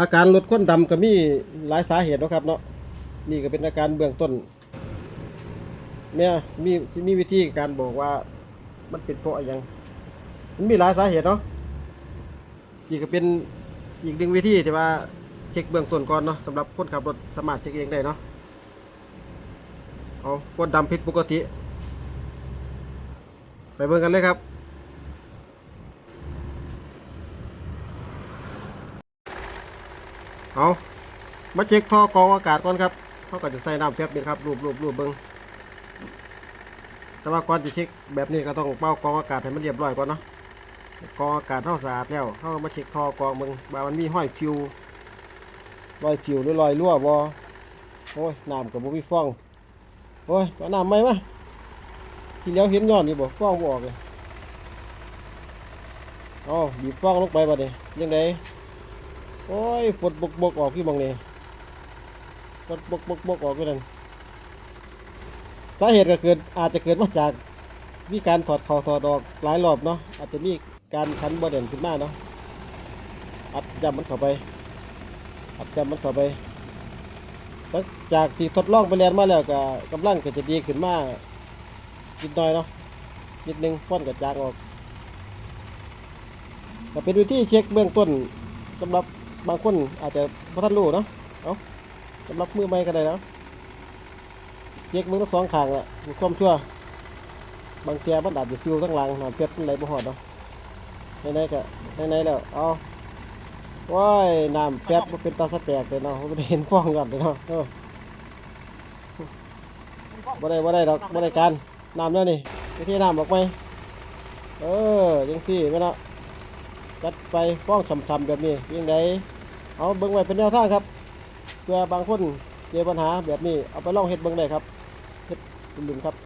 อาการลดข้นดำก็มีหลายสาเหตุนะครับเนาะนี่ก็เป็นอาการเบื้องต้น เนี่ยมีมีวิธีการบอกว่ามันเป็นเพราะอะไรยังมันมีหลายสาเหตุเนาะนี่ก็เป็นอีกหนึ่งวิธีที่ว่าเช็คเบื้องต้นก่อนเนาะสำหรับคนขับรถสามารถเช็คเองได้เนาะเอาก้นดำผิดปกติ ไปเบิ่งกันเลยครับ เอามาเช็คท่อกรองอากาศก่อนครับเขาก็จะใส่น้ำแฟบนี่ครับรูปรูปรูปเบิ้งแต่ว่าก่อนจะเช็คแบบนี้ก็ต้องเป่ากรองอากาศให้มันเรียบร้อยก่อนเนาะกรองอากาศเท่าสะอาดแล้วเขาก็มาเช็คท่อกรองเบิ้งว่ามันมีห้อยฟิวรอยฟิวหรือรอยรั่วบ่โอ้ยน้ำกับบ่มีฟองโอ้ยเอาน้ำไหมมาสีเหลียวเห็นย้อนนี่บ่ฟองบ่ออกเลยเอาบีบฟองลงไปบัดนี้ยังไง โอ้ยฝนบกบกออกที่มองนี่ฝนบกบกบกออกที่นั่นสาเหตุก็เกิดอาจจะเกิดมาจากมีการถอดเข่าถอดออกหลายรอบเนาะอาจจะมีการคันบอเด่นขึ้นมาเนาะอัดจำมันเข้าไปอัดจำมันเข้าไปหลังจากที่ทดลองไปเรียนมาแล้วก็กำลังก็จะดีขึ้นมากนิดหน่อยเนาะนิดนึงฟ้อนกับจางออกก็เป็นวิธีเช็คเบื้องต้นสำหรับ บางคนอาจจะพระท่านรู้เนาะเอาสำหรับมือใหม่ก็ได้แล้วเช็คมือทั้งสองข้างละมีความชั่ว บางเทียมันอาจจะฟิวทั้งหลังน้ำเพชรมันไหลบ่หอดเนาะไหนๆก็ไหนๆแล้วเอาว้ายน้ำเพชรมันเป็นตาสะแตกเลยเนาะมันเห็นฟองกันเลยเนาะเออบ่ได้บ่ได้ดอกบ่ได้การน้ำเนาะนี่ไปที่น้ำออกไหมเออยังสี่ไม่เนาะจัดไปฟ้องช้ำๆแบบนี้ยังไง เอาเบิ้งไว้เป็นแนวทางครับเพื่อบางคนเจอปัญหาแบบนี้เอาไปลองเฮ็ดเบิ้งได้ครับเฮ็ดลุมๆครับ